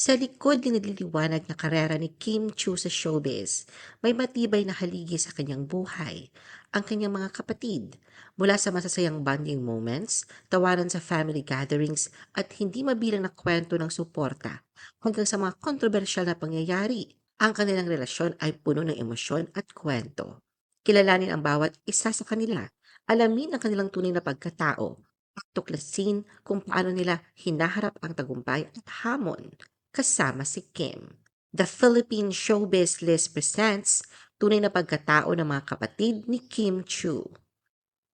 Sa likod ng nililiwanag na karera ni Kim Chu sa showbiz, may matibay na haligi sa kanyang buhay, ang kanyang mga kapatid, mula sa masasayang bonding moments, tawanan sa family gatherings, at hindi mabilang na kwento ng suporta, hanggang sa mga kontrobersyal na pangyayari. Ang kanilang relasyon ay puno ng emosyon at kwento. Kilalanin ang bawat isa sa kanila, alamin ang kanilang tunay na pagkatao, at tuklasin kung paano nila hinaharap ang tagumpay at hamon kasama si Kim. The Philippine Showbiz List presents tunay na pagkatao ng mga kapatid ni Kim Chu.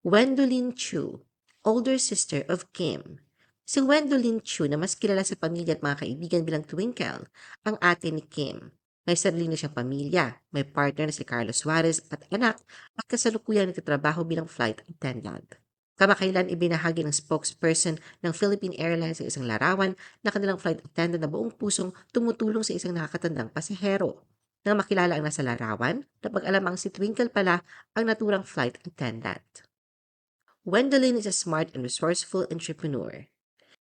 Wendolyn Chu, older sister of Kim. Si Wendolyn Chu na mas kilala sa pamilya at mga kaibigan bilang Twinkle, ang ate ni Kim. May sarili na siyang pamilya, may partner na si Carlos Suarez at anak at kasalukuyang nagtatrabaho bilang flight attendant. Kamakailan ibinahagi ng spokesperson ng Philippine Airlines sa isang larawan na kanilang flight attendant na buong pusong tumutulong sa isang nakakatandang pasahero. Nang makilala ang nasa larawan, napag-alamang si Twinkle pala ang naturang flight attendant. Wendolyn is a smart and resourceful entrepreneur.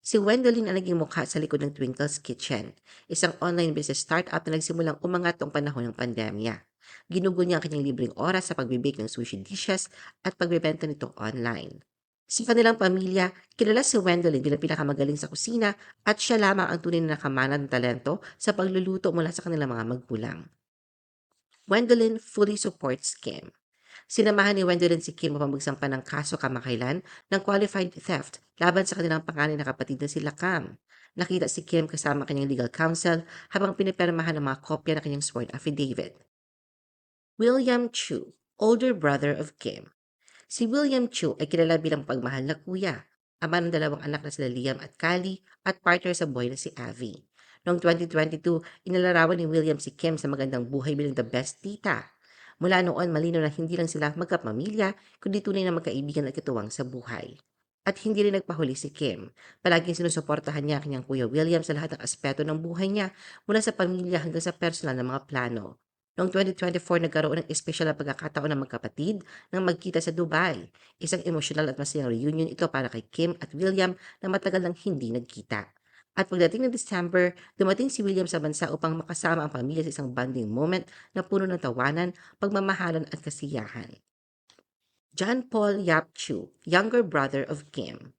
Si Wendolyn ang naging mukha sa likod ng Twinkle's Kitchen, isang online business startup na nagsimulang umangat noong panahon ng pandemya. Ginugo niya ang kanyang libreng oras sa pagbibake ng sushi dishes at pagbebenta nito online. Sa kanilang pamilya, kilala si Wendolyn bilang pinakamagaling sa kusina at siya lamang ang tunay na nakamana ng talento sa pagluluto mula sa kanilang mga magulang. Wendolyn fully supports Kim. Sinamahan ni Wendolyn si Kim upang magsampa ng kaso kamakailan ng qualified theft laban sa kanilang panganay na kapatid na sila Cam. Nakita si Kim kasama kanyang legal counsel habang pinipermahan ng mga kopya ng kanyang sworn affidavit. William Chu, older brother of Kim. Si William Chu ay kilala bilang pagmahal na kuya, ama ng dalawang anak na sila Liam at Kali at partner sa boy na si Avi. Noong 2022, inalarawan ni William si Kim sa magandang buhay bilang the best tita. Mula noon, malinaw na hindi lang sila magkapamilya, kundi tunay na magkaibigan at katuwang sa buhay. At hindi rin nagpahuli si Kim. Palaging sinusuportahan niya kanyang kuya William sa lahat ng aspeto ng buhay niya, mula sa pamilya hanggang sa personal na mga plano. Noong 2024, nagkaroon ng espesyal na pagkakataon ng magkapatid nang magkita sa Dubai. Isang emosyonal at masayang reunion ito para kay Kim at William na matagal nang hindi nagkita. At pagdating ng December, dumating si William sa bansa upang makasama ang pamilya sa isang bonding moment na puno ng tawanan, pagmamahalan at kasiyahan. John Paul Yap Chu, younger brother of Kim.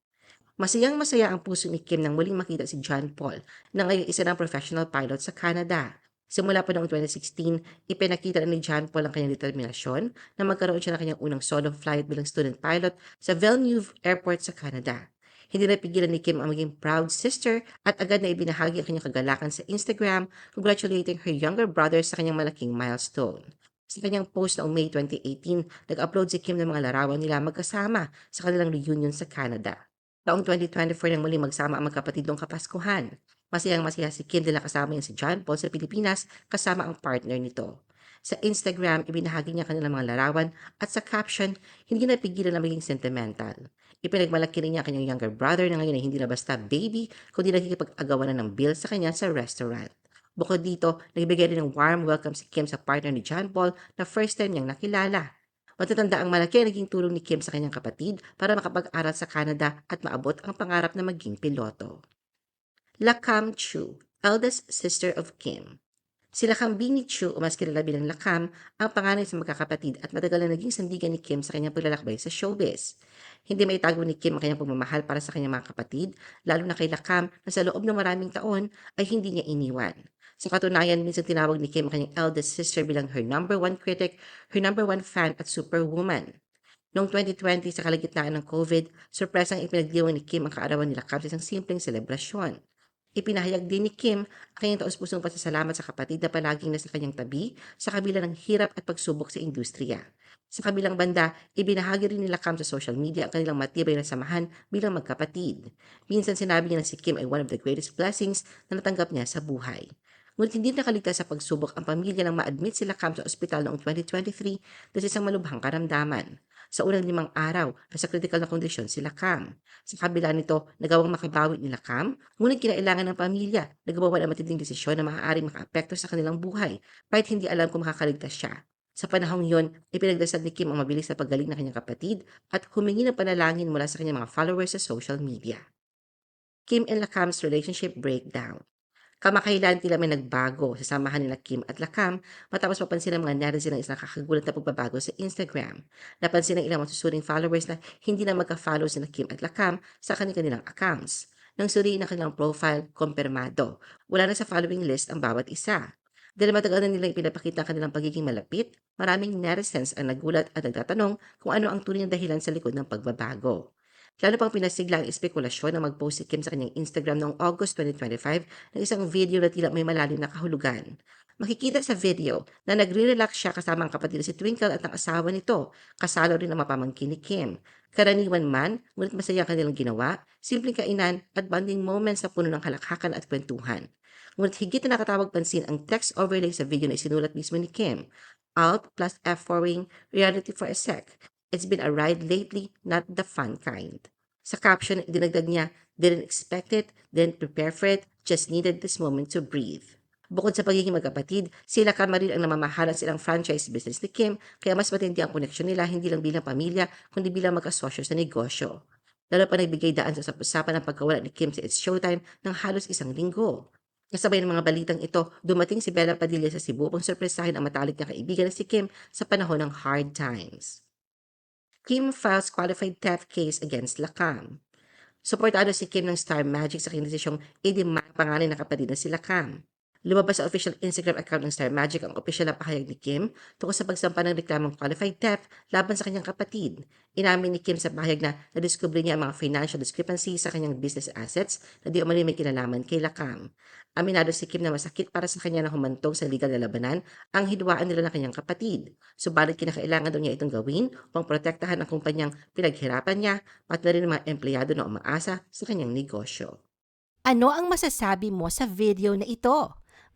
Masayang masaya ang puso ni Kim nang muling makita si John Paul na ngayon isa ng professional pilot sa Canada. Simula pa noong 2016, ipinakita na ni John Paul ang kanyang determinasyon na magkaroon siya ng kanyang unang solo flight bilang student pilot sa Villeneuve Airport sa Canada. Hindi napigilan ni Kim ang maging proud sister at agad na ibinahagi ang kanyang kagalakan sa Instagram, congratulating her younger brother sa kanyang malaking milestone. Sa kanyang post noong May 2018, nag-upload si Kim ng mga larawan nila magkasama sa kanilang reunion sa Canada. Taong 2024 nang muli magsama ang magkapatid ng Kapaskuhan. Masayang masaya si Kim dala kasama niya si John Paul sa Pilipinas kasama ang partner nito. Sa Instagram, ibinahagi niya kanilang mga larawan at sa caption, hindi napigilan na maging sentimental. Ipinagmalaki rin niya kanyang younger brother na ngayon ay hindi na basta baby, kundi nakikipag-agawan na ng bill sa kanya sa restaurant. Bukod dito, nagbigay rin ng warm welcome si Kim sa partner ni John Paul na first time niyang nakilala. Matatanda ang malaki ang naging tulong ni Kim sa kanyang kapatid para makapag-aral sa Canada at maabot ang pangarap na maging piloto. Lakam Chu, eldest sister of Kim. Sila Kambini Chu o mas kilala bilang Lakam ang panganay sa magkakapatid at matagal na naging sandigan ni Kim sa kanyang paglalakbay sa showbiz. Hindi may tago ni Kim ang kanyang pagmamahal para sa kanyang mga kapatid, lalo na kay Lakam na sa loob ng maraming taon ay hindi niya iniwan. Sa katunayan, minsan tinawag ni Kim ang kanyang eldest sister bilang her number one critic, her number one fan at superwoman. Noong 2020, sa kalagitnaan ng COVID, sorpresang ipinagdiwang ni Kim ang kaarawan ni Lakam sa isang simpleng selebrasyon. Ipinahayag din ni Kim ang kanyang taus-pusong pasasalamat sa kapatid na palaging nasa kanyang tabi sa kabila ng hirap at pagsubok sa industriya. Sa kabilang banda, ibinahagi rin nila Cam sa social media ang kanilang matibay na samahan bilang magkapatid. Minsan sinabi niya na si Kim ay one of the greatest blessings na natanggap niya sa buhay. Ngunit hindi nakaligtas sa pagsubok ang pamilya nang ma-admit sila Cam sa ospital noong 2023 dahil sa isang malubhang karamdaman. Sa unang limang araw, nasa critical na kondisyon sila Cam. Sa kabila nito, nagawang makabawi nila Cam, ngunit kinailangan ng pamilya na gawa ng matinding desisyon na maaaring makaapekto sa kanilang buhay, kahit hindi alam kung makakaligtas siya. Sa panahong yon, ipinagdasal ni Kim ang mabilis na paggaling ng kanyang kapatid at humingi ng panalangin mula sa kanyang mga followers sa social media. Kim and Lakam's relationship breakdown. Kamakailan tila may nagbago sa samahan nila Kim at Lakam matapos mapansin ng mga netizen ang isang nakakagulat na pagbabago sa Instagram. Napansin ng ilang masusuring followers na hindi na magka-follow sina Kim at Lakam sa kanilang accounts. Nang suriin ang kanilang profile, kumpirmado. Wala na sa following list ang bawat isa. Dahil matagal na nilang pinapakita ang kanilang pagiging malapit, maraming netizens ang nagulat at nagtatanong kung ano ang tunay na dahilan sa likod ng pagbabago. Lalo pang pinasigla ang espekulasyon na mag-post si Kim sa kanyang Instagram noong August 2025 ng isang video na tila may malalim na kahulugan. Makikita sa video na nagre-relax siya kasama ang kapatid si Twinkle at ang asawa nito, kasalo rin ang mapamangkin ni Kim. Karaniwan man, ngunit masaya ang kanilang ginawa, simpleng kainan at bonding moments sa puno ng kalakhakan at kwentuhan. Ngunit higit na nakatawag pansin ang text overlay sa video na isinulat mismo ni Kim. Alt plus F forwarding reality for a sec. It's been a ride lately, not the fun kind. Sa caption, dinagdag niya, didn't expect it, didn't prepare for it, just needed this moment to breathe. Bukod sa pagiging magkapatid, sila Kamarin ang namamahalan silang franchise business ni Kim, kaya mas matindi ang koneksyon nila hindi lang bilang pamilya, kundi bilang magkasosyo sa negosyo. Lalo pa nagbigay daan sa usapan ng pagkawala ni Kim sa It's Showtime ng halos isang linggo. Kasabay ng mga balitang ito, dumating si Bella Padilla sa Cebu upang sorpresahin ang matalik na kaibigan na si Kim sa panahon ng hard times. Kim files qualified theft case against Lakam. Suportado si Kim ng Star Magic sa kinesisyong idima ang pangalan ng kapatid na si Lakam. Lumabas sa official Instagram account ng Star Magic ang opisyal na pahayag ni Kim tungkol sa pagsampa ng reklamong qualified theft laban sa kanyang kapatid. Inamin ni Kim sa pahayag na nadiskubre niya ang mga financial discrepancies sa kanyang business assets na di umano'y may kinalaman kay Lakam. Aminado si Kim na masakit para sa kanya na humantong sa legal na labanan ang hidwaan nila ng kanyang kapatid. Subalit kinakailangan daw niya itong gawin upang protektahan ang kumpanyang pinaghirapan niya at na rin ang mga empleyado na umaasa sa kanyang negosyo. Ano ang masasabi mo sa video na ito?